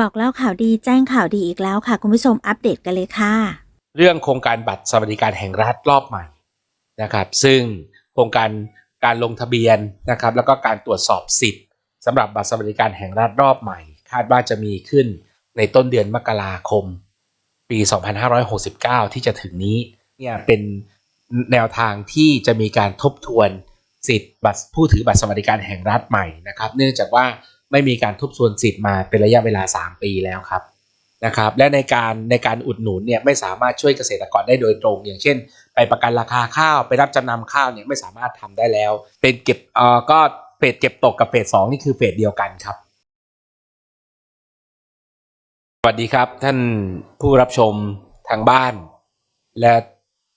บอกเล่าข่าวดีแจ้งข่าวดีอีกแล้วค่ะ คุณผู้ชมอัปเดตกันเลยค่ะ เรื่องโครงการบัตรสวัสดิการแห่งรัฐรอบใหม่นะครับ ซึ่งโครงการการลงทะเบียนนะครับ แล้วก็การตรวจสอบสิทธิ์สำหรับบัตรสวัสดิการแห่งรัฐรอบใหม่ คาดว่าจะมีขึ้นในต้นเดือนมกราคม ปี 2569 ที่จะถึงนี้เนี่ยเป็นแนวทางที่จะมีการทบทวนสิทธิ์บัตรผู้ถือบัตรสวัสดิการแห่งรัฐใหม่นะครับ เนื่องจากว่า ไม่มีการทบทวนสิทธิ์มาเป็นระยะเวลา 3 ปีแล้วครับนะครับและในการในการอุดหนุนเนี่ยไม่สามารถช่วยเกษตรกรได้โดยตรง อย่างเช่น ไปประกันราคาข้าวไปรับจำนำข้าวเนี่ยไม่สามารถทำได้แล้ว เป็นเก็บเอ่อก็เฟสเก็บตกกับเฟสสองนี่คือเฟสเดียวกันครับสวัสดีครับท่านผู้รับชมทางบ้าน และ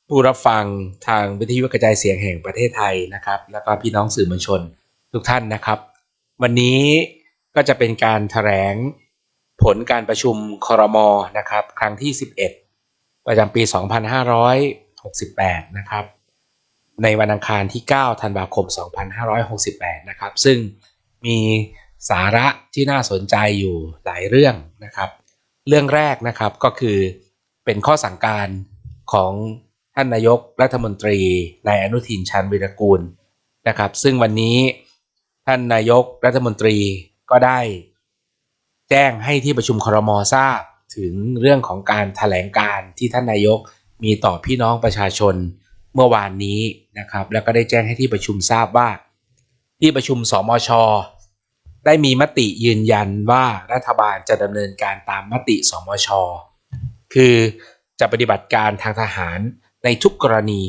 ผู้รับฟังทางวิทยุกระจายเสียงแห่งประเทศไทยนะครับ แล้วก็พี่น้องสื่อมวลชนทุกท่านนะครับ วันนี้ ก็จะเป็นการแถลงผลการประชุมคอรมอนะครับ ครั้งที่ 11 ประจำปี 2568 นะครับ ในวันอังคารที่ 9 ธันวาคม 2568 นะครับ ซึ่งมีสาระที่น่าสนใจอยู่หลายเรื่องนะครับ เรื่องแรกนะครับก็คือเป็นข้อสั่งการของท่านนายกรัฐมนตรีนายอนุทินชาญวิรกูลนะครับ ซึ่งวันนี้ท่านนายกรัฐมนตรี ก็ได้แจ้งให้ที่ประชุมครมทราบถึงเรื่องของการถแถลงการที่ท่านนายกมีต่อพี่น้องประชาชนเมื่อวานนี้นะครับ แล้วก็ได้แจ้งให้ที่ประชุมทราบว่า ที่ประชุมสมช ได้มีมติยืนยันว่ารัฐบาลจะดำเนินการตามมติสมช คือจะปฏิบัติการทางทหารในทุกกรณี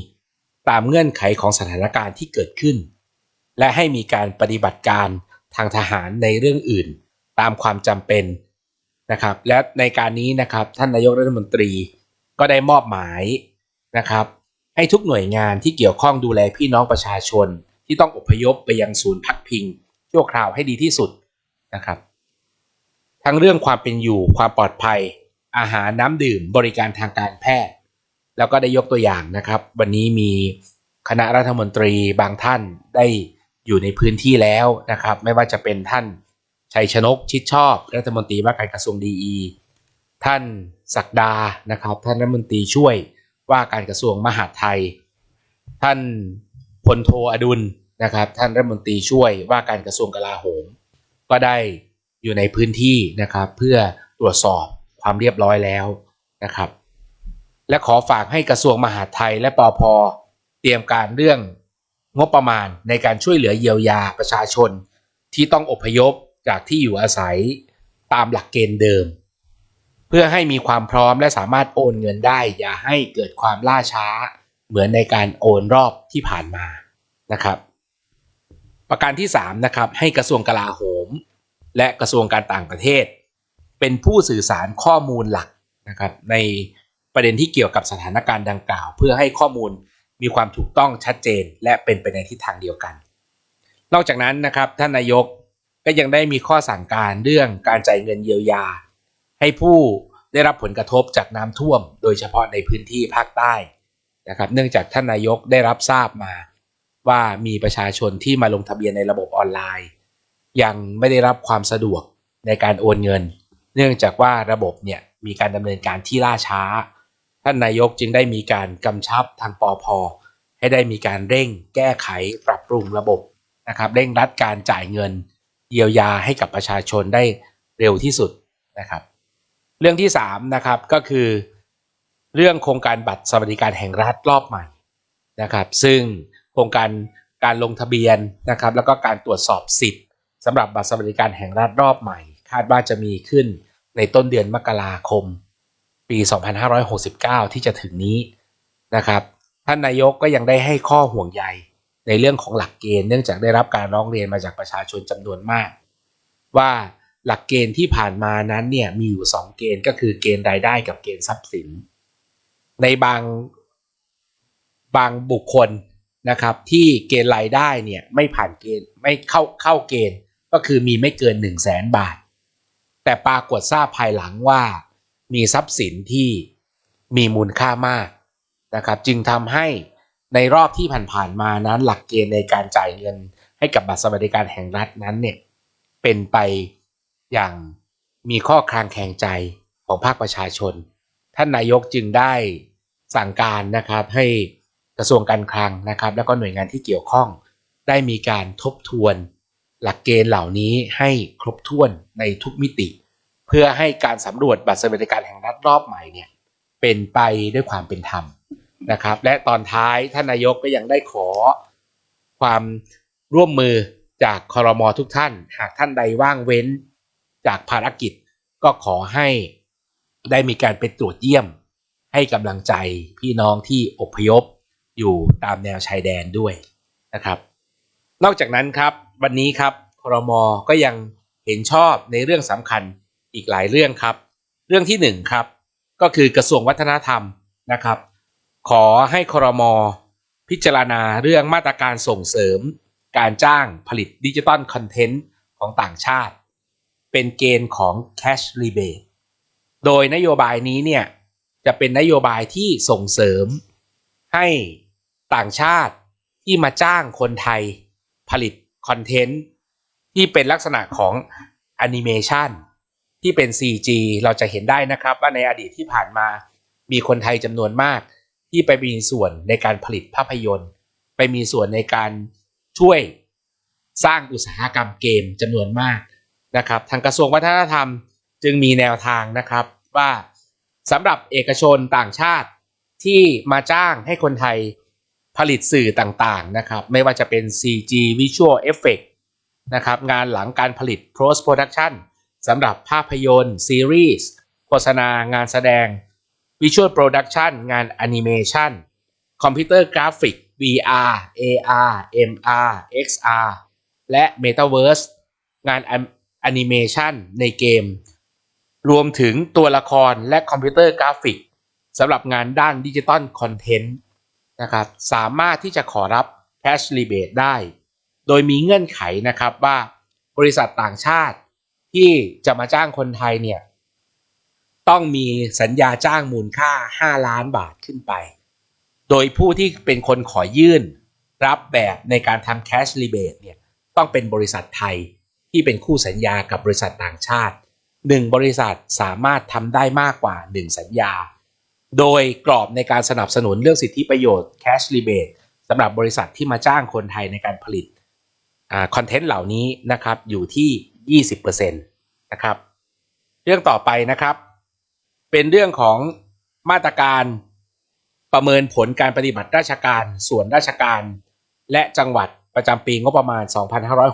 ตามเงื่อนไขของสถานการณ์ที่เกิดขึ้น และให้มีการปฏิบัติการ ทางทหารในเรื่องอื่นตามความจำเป็นนะครับ และในการนี้นะครับท่านนายกรัฐมนตรีก็ได้มอบหมายนะครับ ให้ทุกหน่วยงานที่เกี่ยวข้องดูแลพี่น้องประชาชน ที่ต้องอพยพไปยังศูนย์พักพิงชั่วคราวให้ดีที่สุดนะครับ ทั้งเรื่องความเป็นอยู่ความปลอดภัย อาหารน้ำดื่มบริการทางการแพทย์ แล้วก็ได้ยกตัวอย่างนะครับ วันนี้มีคณะรัฐมนตรีบางท่านได้ อยู่ในพื้นที่แล้วนะครับ ไม่ว่าจะเป็นท่านชัยชนกชิดชอบ รัฐมนตรีว่าการกระทรวงดีอีท่านศักดานะครับ ท่านรัฐมนตรีช่วยว่าการกระทรวงมหาดไทย ท่านพลโทอดุลนะครับ ท่านรัฐมนตรีช่วยว่าการกระทรวงกลาโหม ก็ได้อยู่ในพื้นที่นะครับ เพื่อตรวจสอบความเรียบร้อยแล้วนะครับ และขอฝากให้กระทรวงมหาดไทยและปอพเตรียมการเรื่อง งบประมาณในการช่วยเหลือเยียวยาประชาชน ที่ต้องอพยพจากที่อยู่อาศัยตามหลักเกณฑ์เดิม เพื่อให้มีความพร้อมและสามารถโอนเงินได้ อย่าให้เกิดความล่าช้าเหมือนในการโอนรอบที่ผ่านมานะครับ ประการที่3นะครับให้กระทรวงกลาโหม และกระทรวงการต่างประเทศ เป็นผู้สื่อสารข้อมูลหลักนะครับในประเด็นที่เกี่ยวกับสถานการณ์ดังกล่าว เพื่อให้ข้อมูล มีความถูกต้องชัดเจนและเป็นไปในทิศทางเดียวกัน นอกจากนั้นนะครับท่านนายกก็ยังได้มีข้อสั่งการเรื่องการจ่ายเงินเยียวยา ให้ผู้ได้รับผลกระทบจากน้ำท่วม โดยเฉพาะในพื้นที่ภาคใต้นะครับเนื่องจากท่านนายกได้รับทราบมา ว่ามีประชาชนที่มาลงทะเบียนในระบบออนไลน์ ยังไม่ได้รับความสะดวกในการโอนเงิน เนื่องจากว่าระบบเนี่ยมีการดำเนินการที่ล่าช้า ท่านนายกจึงได้มีการกำชับทางปอพให้ได้มีการเร่งแก้ไขปรับปรุงระบบนะครับเร่งรัดการจ่ายเงิน เยียวยาให้กับประชาชนได้เร็วที่สุดนะครับ เรื่องที่3นะครับก็คือ เรื่องโครงการบัตรสวัสดิการแห่งรัฐรอบใหม่นะครับ ซึ่งโครงการการลงทะเบียนนะครับ แล้วก็การตรวจสอบสิทธิ์สำหรับบัตรสวัสดิการแห่งรัฐรอบใหม่ คาดว่าจะมีขึ้นในต้นเดือนมกราคม ปี 2569 ที่จะถึงนี้นะครับ ท่านนายกก็ยังได้ให้ข้อห่วงใยในเรื่องของหลักเกณฑ์เนื่องจากได้รับการร้องเรียนมาจากประชาชนจำนวนมาก ว่าหลักเกณฑ์ที่ผ่านมานั้นเนี่ยมีอยู่ 2 เกณฑ์ก็คือเกณฑ์รายได้กับเกณฑ์ทรัพย์สิน ในบางบางบุคคลนะครับที่เกณฑ์รายได้เนี่ยไม่ผ่านเกณฑ์ไม่เข้าเข้าเกณฑ์ก็คือมีไม่เกิน 1 0 0 0 0แสนบาท แต่ปรากฏทราบภายหลังว่า มีทรัพย์สินที่มีมูลค่ามากนะครับจึงทำให้ในรอบที่ผ่านๆมานั้น หลักเกณฑ์ในการจ่ายเงินให้กับบัตรสวัสดิการแห่งรัฐนั้นเนี่ยเป็นไปอย่างมีข้อคลางแคลงใจของภาคประชาชน ท่านนายกจึงได้สั่งการนะครับให้กระทรวงการคลังนะครับ แล้วก็หน่วยงานที่เกี่ยวข้อง ได้มีการทบทวน หลักเกณฑ์เหล่านี้ให้ครบถ้วนในทุกมิติ เพื่อให้การสำรวจบัตรสวัสดิการแห่งรัฐรอบใหม่เนี่ยเป็นไปด้วยความเป็นธรรมนะครับ และตอนท้ายท่านนายกก็ยังได้ขอความร่วมมือจากคอรมอทุกท่าน หากท่านใดว่างเว้นจากภารกิจก็ขอให้ได้มีการไปตรวจเยี่ยม ให้กำลังใจพี่น้องที่อพยพอยู่ตามแนวชายแดนด้วยนะครับ นอกจากนั้นครับวันนี้ครับคอรมอก็ยังเห็นชอบในเรื่องสำคัญ อีกหลายเรื่องครับ เรื่องที่หนึ่งครับก็คือกระทรวงวัฒนธรรมนะครับ ขอให้ครม พิจารณาเรื่องมาตรการส่งเสริม การจ้างผลิตดิจิตอลคอนเทนต์ของต่างชาติ เป็นเกณฑ์ของ cash rebate โดยนโยบายนี้เนี่ยจะเป็นนโยบายที่ส่งเสริม ให้ต่างชาติที่มาจ้างคนไทยผลิตคอนเทนต์ที่เป็นลักษณะของแอนิเมชัน ที่เป็น CG เราจะเห็นได้นะครับว่าในอดีตที่ผ่านมามีคนไทยจำนวนมาก ที่ไปมีส่วนในการผลิตภาพยนตร์ ไปมีส่วนในการช่วยสร้างอุตสาหกรรมเกมจำนวนมากนะครับทางกระทรวงวัฒนธรรมจึงมีแนวทางนะครับว่าสำหรับเอกชนต่างชาติที่มาจ้างให้คนไทยผลิตสื่อต่างๆนะครับ ไม่ว่าจะเป็น CG Visual Effect นะครับ งานหลังการผลิต Post Production สำหรับภาพยนตร์ ซีรีส์ โฆษณา งานแสดง Visual Production งาน Animation คอมพิวเตอร์กราฟิก VR AR MR XR และ Metaverse งานแอนิเมชันในเกม รวมถึงตัวละครและคอมพิวเตอร์กราฟิกสำหรับงานด้านดิจิตอลคอนเทนต์นะครับสามารถที่จะขอรับ Cash Rebate ได้ โดยมีเงื่อนไขนะครับว่าบริษัทต่างชาติ ที่จะมาจ้างคนไทยเนี่ยต้องมีสัญญาจ้างมูลค่า 5 ล้านบาทขึ้นไป โดยผู้ที่เป็นคนขอยื่นรับแบบในการทำ Cash Rebate เนี่ยต้องเป็นบริษัทไทยที่เป็นคู่สัญญากับบริษัทต่างชาติ 1 บริษัทสามารถทำได้มากกว่า 1 สัญญา โดยกรอบในการสนับสนุนเรื่องสิทธิประโยชน์ Cash Rebate สำหรับบริษัทที่มาจ้างคนไทยในการผลิตคอนเทนต์เหล่านี้นะครับอยู่ที่ 20%นะครับ เรื่องต่อไปนะครับ เป็นเรื่องของมาตรการประเมินผลการปฏิบัติราชการ ส่วนราชการ และจังหวัดประจำปีงบประมาณ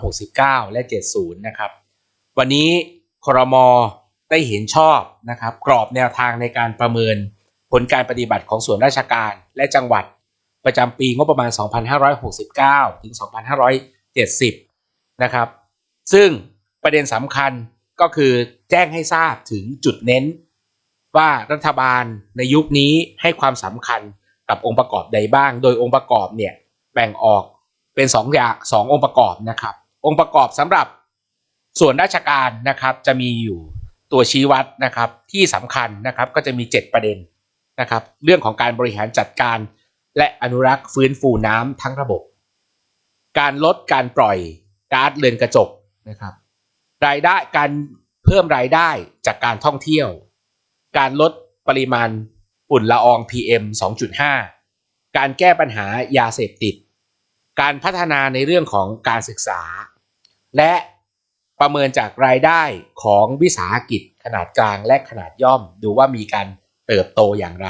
2569 และ 70 นะครับ วันนี้ครมได้เห็นชอบนะครับ กรอบแนวทางในการประเมินผลการปฏิบัติของส่วนราชการและจังหวัดประจำปีงบประมาณ 2569 ถึง 2570 นะครับ ซึ่ง ประเด็นสำคัญก็คือแจ้งให้ทราบถึงจุดเน้น ว่ารัฐบาลในยุคนี้ให้ความสำคัญกับองค์ประกอบใดบ้าง โดยองค์ประกอบเนี่ยแบ่งออกเป็น2อย่างสององค์ประกอบนะครับ องค์ประกอบสำหรับส่วนราชการนะครับจะมีอยู่ตัวชี้วัดนะครับที่สำคัญนะครับก็จะมี 7 ประเด็นนะครับ เรื่องของการบริหารจัดการ และอนุรักษ์ฟื้นฟูน้ำทั้งระบบ การลดการปล่อยก๊าซเรือนกระจกนะครับ รายได้การเพิ่มรายได้จากการท่องเที่ยว การลดปริมาณฝุ่นละออง PM 2.5 การแก้ปัญหายาเสพติด การพัฒนาในเรื่องของการศึกษา และประเมินจากรายได้ของวิสาหกิจขนาดกลางและขนาดย่อม ดูว่ามีการเติบโตอย่างไร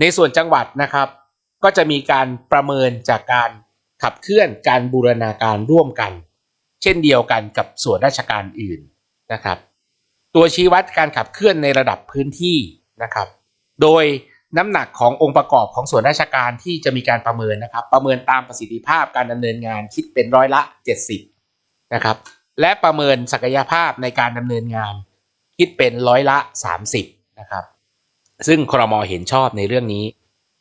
ในส่วนจังหวัดนะครับ ก็จะมีการประเมินจากการขับเคลื่อนการบูรณาการร่วมกัน เช่นเดียวกันกับส่วนราชการอื่นนะครับ ตัวชี้วัดการขับเคลื่อนในระดับพื้นที่นะครับ โดยน้ำหนักขององค์ประกอบของส่วนราชการที่จะมีการประเมินนะครับ ประเมินตามประสิทธิภาพการดำเนินงานคิดเป็นร้อยละ 70นะครับและประเมินศักยภาพในการดำเนินงานคิดเป็นร้อยละ 30นะครับซึ่งครมเห็นชอบในเรื่องนี้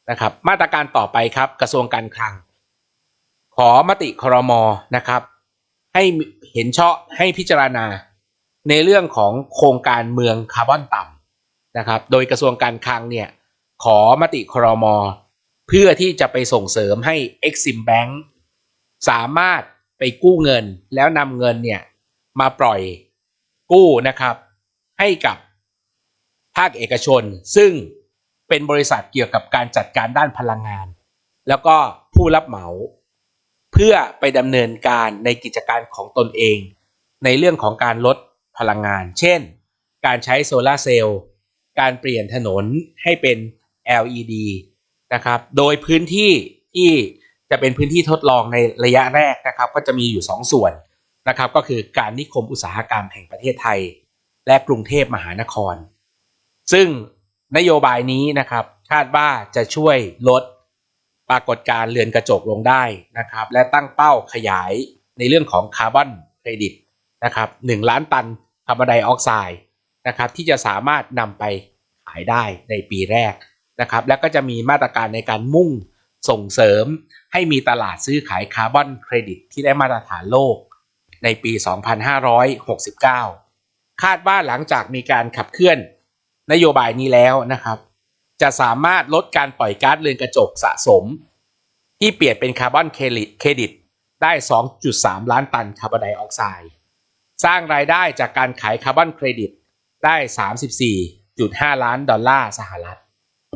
นะครับ มาตรการต่อไปครับกระทรวงการคลัง ขอมติครมนะครับ ให้เห็นชอบให้พิจารณาในเรื่องของโครงการเมืองคาร์บอนต่ำนะครับ โดยกระทรวงการคลังเนี่ยขอมติครม เพื่อที่จะไปส่งเสริมให้ Exim Bank สามารถไปกู้เงินแล้วนำเงินเนี่ยมาปล่อยกู้นะครับ ให้กับภาคเอกชน ซึ่งเป็นบริษัทเกี่ยวกับการจัดการด้านพลังงาน แล้วก็ผู้รับเหมา เพื่อไปดำเนินการในกิจการของตนเอง ในเรื่องของการลดพลังงาน เช่น การใช้โซลาร์เซลล์ การเปลี่ยนถนนให้เป็น LED นะครับ โดยพื้นที่ที่จะเป็นพื้นที่ทดลองในระยะแรกนะครับ ก็จะมีอยู่ 2 ส่วนนะครับ ก็คือการนิคมอุตสาหกรรมแห่งประเทศไทย และกรุงเทพมหานคร ซึ่งนโยบายนี้นะครับคาดว่าจะช่วยลด ปรากฏการเรือนกระจกลงได้นะครับ และตั้งเป้าขยายในเรื่องของคาร์บอนเครดิตนะครับ1ล้านตันคาร์บอนไดออกไซด์นะครับที่จะสามารถนำไปขายได้ในปีแรกนะครับ และก็จะมีมาตรการในการมุ่งส่งเสริมให้มีตลาดซื้อขายคาร์บอนเครดิตที่ได้มาตรฐานโลกในปี 2569 คาดว่าหลังจากมีการขับเคลื่อนนโยบายนี้แล้วนะครับ จะสามารถลดการปล่อยก๊าซเรือนกระจกสะสม ที่เปลี่ยนเป็นคาร์บอนเครดิตได้ 2.3 ล้านตันคาร์บอนไดออกไซด์สร้างรายได้จากการขายคาร์บอนเครดิตได้ 34.5 ล้านดอลลาร์สหรัฐ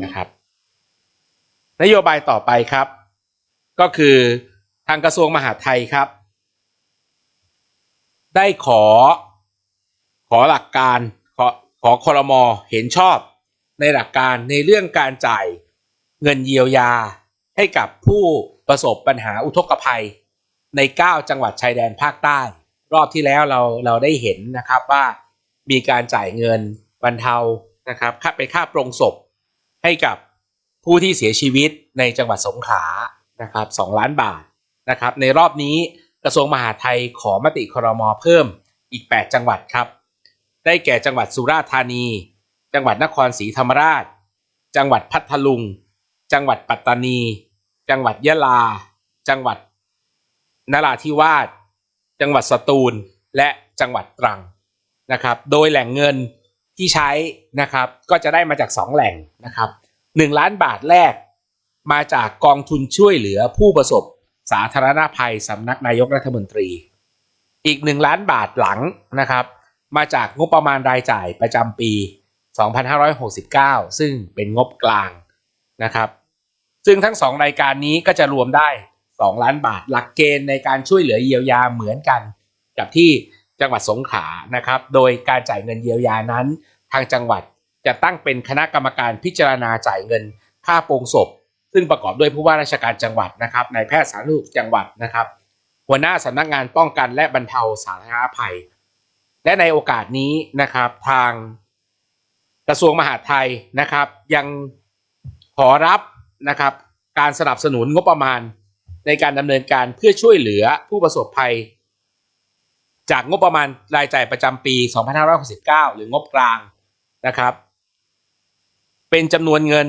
นะครับ นโยบายต่อไปครับ ก็คือทางกระทรวงมหาดไทยครับ ได้ขอขอหลักการขอขอคอรมอเห็นชอบ ในหลักการในเรื่องการจ่ายเงินเยียวยา ให้กับผู้ประสบปัญหาอุทกภัย ใน 9 จังหวัดชายแดนภาคใต้ รอบที่แล้วเราเราได้เห็นนะครับว่ามีการจ่ายเงินบรรเทานะครับค่าไปค่าปรงศพ ให้กับผู้ที่เสียชีวิตในจังหวัดสงขลานะครับ2ล้านบาทนะครับ ในรอบนี้กระทรวงมหาดไทยขอมติครมเพิ่มอีก 8 จังหวัดครับ ได้แก่จังหวัดสุราษฎร์ธานี จังหวัดนครศรีธรรมราช จังหวัดพัทลุง จังหวัดปัตตานี จังหวัดยะลา จังหวัดนราธิวาส จังหวัดสตูล และจังหวัดตรังนะครับ โดยแหล่งเงินที่ใช้นะครับ ก็จะได้มาจาก 2 แหล่งนะครับ1ล้านบาทแรกมาจากกองทุนช่วยเหลือผู้ประสบสาธารณภัยสำนักนายกรัฐมนตรี อีก 1 ล้านบาทหลังนะครับ มาจากงบประมาณรายจ่ายประจำปี 2569 ซึ่งเป็นงบกลางนะครับ ซึ่งทั้ง 2 รายการนี้ก็จะรวมได้ 2 ล้านบาท หลักเกณฑ์ในการช่วยเหลือเยียวยาเหมือนกัน กับที่จังหวัดสงขลานะครับ โดยการจ่ายเงินเยียวยานั้น ทางจังหวัดจะตั้งเป็นคณะกรรมการพิจารณาจ่ายเงินค่าโปรงศพ ซึ่งประกอบด้วยผู้ว่าราชการจังหวัดนะครับนายแพทย์สาธารณสุขจังหวัดนะครับ หัวหน้าสำนักงานป้องกันและบรรเทาสาธารณภัย และในโอกาสนี้นะครับทาง กระทรวงมหาดไทยนะครับ ยังขอรับนะครับ การสนับสนุนงบประมาณในการดำเนินการเพื่อช่วยเหลือผู้ประสบภัย จากงบประมาณรายจ่ายประจำปี 2569 หรืองบกลางนะครับ เป็นจำนวนเงิน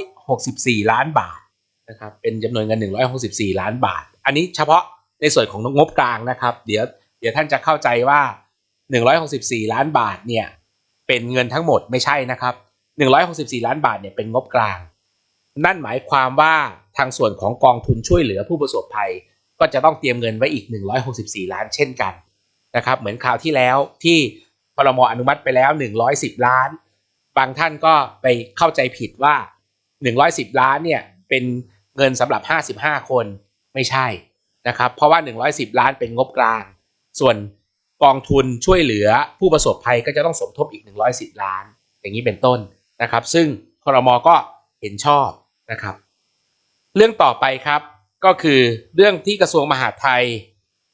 164 ล้านบาทนะครับ เป็นจำนวนเงิน 164 ล้านบาท อันนี้เฉพาะในส่วนของงบกลางนะครับ เดี๋ยวเดี๋ยวท่านจะเข้าใจว่า 164 ล้านบาทเนี่ย เป็นเงินทั้งหมดไม่ใช่นะครับ164 ล้านบาทเนี่ยเป็นงบกลาง นั่นหมายความว่าทางส่วนของกองทุนช่วยเหลือผู้ประสบภัย ก็จะต้องเตรียมเงินไว้อีก 164 ล้านเช่นกันนะครับเหมือนคราวที่แล้วที่พรมอนุมัติไปแล้ว 110 ล้าน บางท่านก็ไปเข้าใจผิดว่า 110 ล้านเนี่ยเป็นเงินสำหรับ 55 คนไม่ใช่นะครับเพราะว่า 110 ล้านเป็นงบกลาง ส่วน กองทุนช่วยเหลือผู้ประสบภัยก็จะต้องสมทบอีก 110 ล้าน อย่างนี้เป็นต้นนะครับ ซึ่งคอรมอก็เห็นชอบนะครับ เรื่องต่อไปครับก็คือเรื่องที่กระทรวงมหาดไทย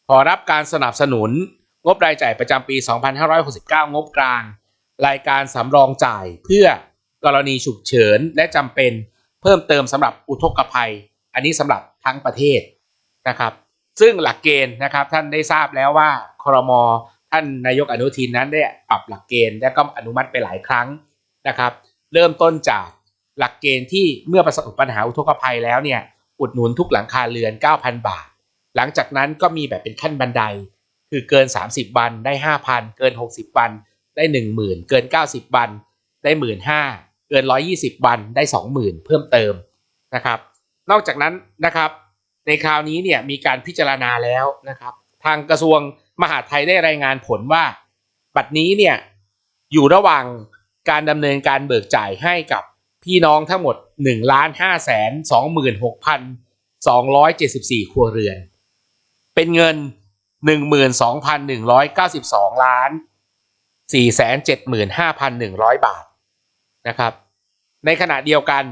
ขอรับการสนับสนุนงบรายจ่ายประจำปี 2569 งบกลาง รายการสำรองจ่ายเพื่อกรณีฉุกเฉินและจำเป็นเพิ่มเติมสำหรับอุทกภัย อันนี้สำหรับทั้งประเทศนะครับ ซึ่งหลักเกณฑ์นะครับท่านได้ทราบแล้วว่า รมท่านนายกอนุทินนั้นได้ปรับหลักเกณฑ์และก็อนุมัติไปหลายครั้งนะครับ เริ่มต้นจากหลักเกณฑ์ที่เมื่อประสบปัญหาอุทกภัยแล้วเนี่ยอุดหนุนทุกหลังคาเรือน 9,000 บาท หลังจากนั้นก็มีแบบเป็นขั้นบันได คือเกิน 30 วันได้ 5,000 เกิน 60 วันได้ 10,000 เกิน 90 วันได้ 15,000เกิน 120 วันได้ 20,000 เพิ่มเติมนะครับ นอกจากนั้นนะครับ ในคราวนี้เนี่ยมีการพิจารณาแล้วนะครับ ทางกระทรวง มหาไทยได้รายงานผลว่า บัดนี้เนี่ยอยู่ระหว่างการดำเนินการเบิกจ่ายให้กับพี่น้องทั้งหมด1ล้าน5แสน26,274 ครัวเรือน เป็นเงิน 12,192 ล้าน 475,100 บาทนะครับ ในขณะเดียวกัน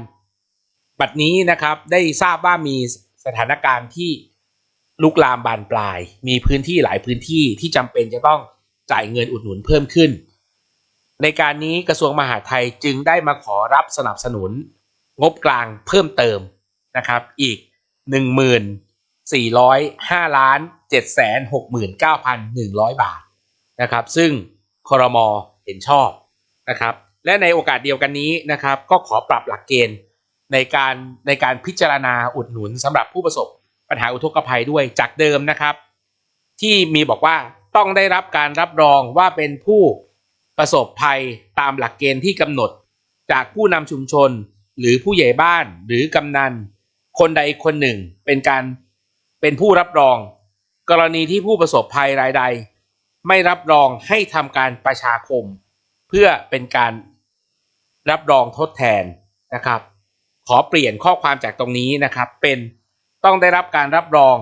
บัดนี้นะครับได้ทราบว่ามีสถานการณ์ที่ ลุกลามบานปลาย มีพื้นที่หลายพื้นที่ที่จำเป็นจะต้องจ่ายเงินอุดหนุนเพิ่มขึ้น ในการนี้กระทรวงมหาดไทยจึงได้มาขอรับสนับสนุน งบกลางเพิ่มเติมนะครับ อีก 1405ล้าน769,100 บาทนะครับ ซึ่งครมเห็นชอบนะครับ และในโอกาสเดียวกันนี้นะครับ ก็ขอปรับหลักเกณฑ์ในการในการพิจารณาอุดหนุนสำหรับผู้ประสบ ปัญหาอุทกภัยด้วยจากเดิมนะครับ ที่มีบอกว่าต้องได้รับการรับรองว่าเป็นผู้ประสบภัยตามหลักเกณฑ์ที่กำหนด จากผู้นำชุมชน หรือผู้ใหญ่บ้านหรือกำนัน คนใดคนหนึ่งเป็นการเป็นผู้รับรอง กรณีที่ผู้ประสบภัยรายใด ไม่รับรองให้ทำการประชาคม เพื่อเป็นการรับรองทดแทนนะครับ ขอเปลี่ยนข้อความจากตรงนี้นะครับเป็น ต้องได้รับการรับรอง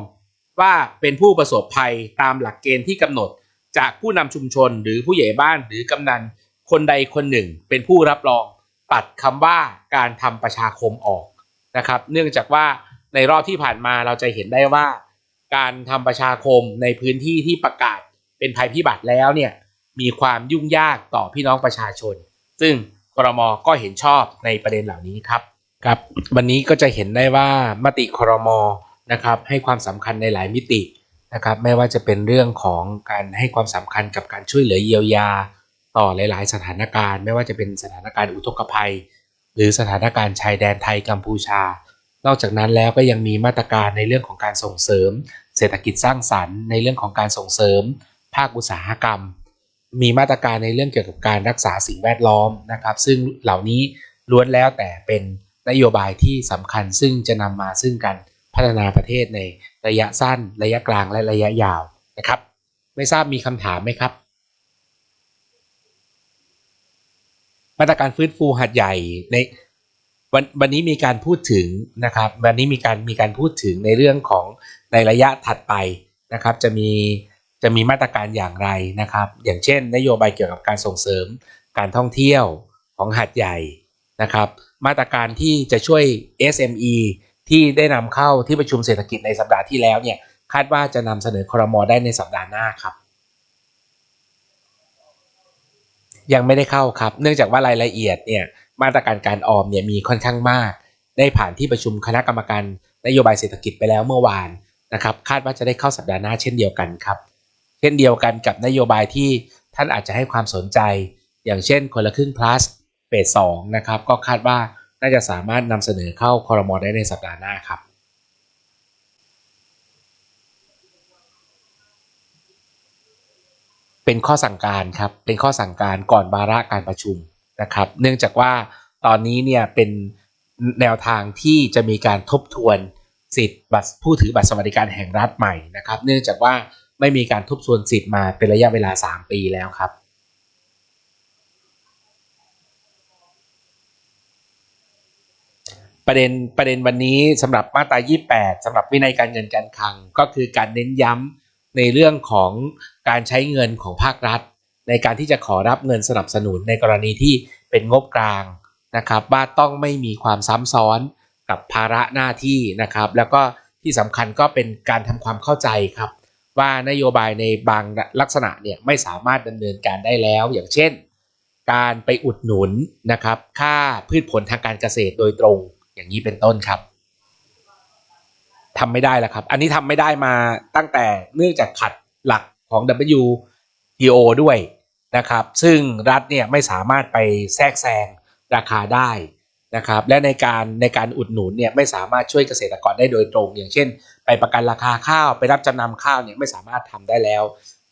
ว่าเป็นผู้ประสบภัยตามหลักเกณฑ์ที่กำหนด จากผู้นำชุมชนหรือผู้ใหญ่บ้านหรือกำนันคนใดคนหนึ่ง เป็นผู้รับรองตัดคำว่าการทำประชาคมออกนะครับ เนื่องจากว่าในรอบที่ผ่านมาเราจะเห็นได้ว่า การทำประชาคมในพื้นที่ที่ประกาศเป็นภัยพิบัติแล้วเนี่ยมีความยุ่งยากต่อพี่น้องประชาชน ซึ่งกรมก็เห็นชอบในประเด็นเหล่านี้ครับ ครับวันนี้ก็จะเห็นได้ว่ามติครมนะครับให้ความสำคัญในหลายมิตินะครับไม่ว่าจะเป็นเรื่องของการให้ความสำคัญกับการช่วยเหลือเยียวยา ต่อหลาย ๆ สถานการณ์ ไม่ว่าจะเป็นสถานการณ์อุทกภัย หรือสถานการณ์ชายแดนไทยกัมพูชา นอกจากนั้นแล้วก็ยังมีมาตรการในเรื่องของการส่งเสริม เศรษฐกิจสร้างสรรค์ ในเรื่องของการส่งเสริม ภาคอุตสาหกรรม มีมาตรการในเรื่องเกี่ยวกับการรักษาสิ่งแวดล้อมนะครับ ซึ่งเหล่านี้ล้วนแล้วแต่เป็น นโยบายที่สำคัญซึ่งจะนำมาซึ่งการพัฒนาประเทศในระยะสั้น ระยะกลางและระยะยาวนะครับ ไม่ทราบมีคำถามไหมครับ มาตรการฟื้นฟูหัดใหญ่ในวันวันนี้มีการพูดถึงนะครับ วันนี้มีการมีการพูดถึงในเรื่องของในระยะถัดไปนะครับ จะมีจะมีมาตรการอย่างไรนะครับ อย่างเช่น นโยบายเกี่ยวกับการส่งเสริมการท่องเที่ยวของหัดใหญ่นะครับ มาตรการที่จะช่วย SME ที่ได้นำเข้าที่ประชุมเศรษฐกิจในสัปดาห์ที่แล้วเนี่ยคาดว่าจะนำเสนอครมอได้ในสัปดาห์หน้าครับ ยังไม่ได้เข้าครับ เนื่องจากว่ารายละเอียดเนี่ยมาตรการการออมเนี่ยมีค่อนข้างมาก ได้ผ่านที่ประชุมคณะกรรมการนโยบายเศรษฐกิจไปแล้วเมื่อวานนะครับคาดว่าจะได้เข้าสัปดาห์หน้าเช่นเดียวกันครับ เช่นเดียวกันกับนโยบายที่ท่านอาจจะให้ความสนใจ อย่างเช่นคนละครึ่ง plus สสองนะครับก็คาดว่าน่าจะสามารถนำเสนอเข้าคอรมอได้ในสัปดาห์หน้าครับเป็นข้อสั่งการครับ เป็นข้อสั่งการก่อนวาระการประชุมนะครับ เนื่องจากว่าตอนนี้เนี่ยเป็นแนวทางที่จะมีการทบทวนสิทธิ์บัตรผู้ถือบัตรสวัสดิการแห่งรัฐใหม่นะครับ เนื่องจากว่าไม่มีการทบทวนสิทธิ์มาเป็นระยะเวลา 3 ปีแล้วครับ ประเด็นประเด็นวันนี้สำหรับมาตรา 28สำหรับวินัยการเงินการคลัง ก็คือการเน้นย้ำในเรื่องของการใช้เงินของภาครัฐ ในการที่จะขอรับเงินสนับสนุนในกรณีที่เป็นงบกลางนะครับว่าต้องไม่มีความซ้ำซ้อนกับภาระหน้าที่นะครับ แล้วก็ที่สำคัญก็เป็นการทำความเข้าใจครับ ว่านโยบายในบางลักษณะเนี่ยไม่สามารถดำเนินการได้แล้ว อย่างเช่น การไปอุดหนุนนะครับค่าพืชผลทางการเกษตรโดยตรง อย่างนี้เป็นต้นครับทำไม่ได้แล้วครับ อันนี้ทำไม่ได้มาตั้งแต่เนื่องจากขัดหลักของ WTO ด้วยนะครับ ซึ่งรัฐเนี่ยไม่สามารถไปแทรกแซงราคาได้นะครับ และในการในการอุดหนุนเนี่ยไม่สามารถช่วยเกษตรกรได้โดยตรง อย่างเช่น ไปประกันราคาข้าวไปรับจำนำข้าวเนี่ยไม่สามารถทำได้แล้ว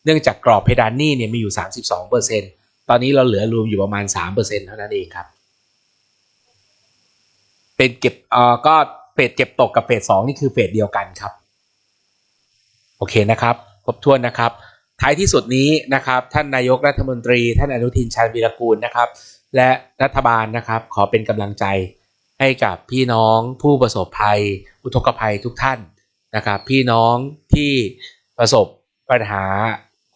เนื่องจากกรอบเพดานหนี้เนี่ยมีอยู่ 32%ตอนนี้เราเหลือรวมอยู่ประมาณ 3%เท่านั้นเองครับ เป็นเก็บเอ่อก็เฟสเก็บตกกับเฟสสองนี่คือเฟสเดียวกันครับ โอเคนะครับครบถ้วนนะครับ ท้ายที่สุดนี้นะครับ ท่านนายกรัฐมนตรี ท่านอนุทินชาญวีรกูลนะครับ และรัฐบาลนะครับ ขอเป็นกำลังใจให้กับพี่น้องผู้ประสบภัย อุทกภัยทุกท่านนะครับ พี่น้องที่ประสบปัญหา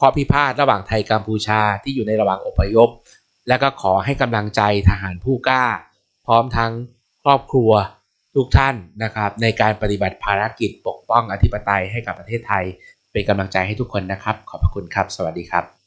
ข้อพิพาทระหว่างไทยกัมพูชาที่อยู่ในระหว่างอพยพ และก็ขอให้กำลังใจทหารผู้กล้า พร้อมทั้ง รอบครัวทุกท่านนะครับในการปฏิบัติภารกิจปกป้องอธิปไตยให้กับประเทศไทย เป็นกำลังใจให้ทุกคนนะครับ ขอบพระคุณครับ สวัสดีครับ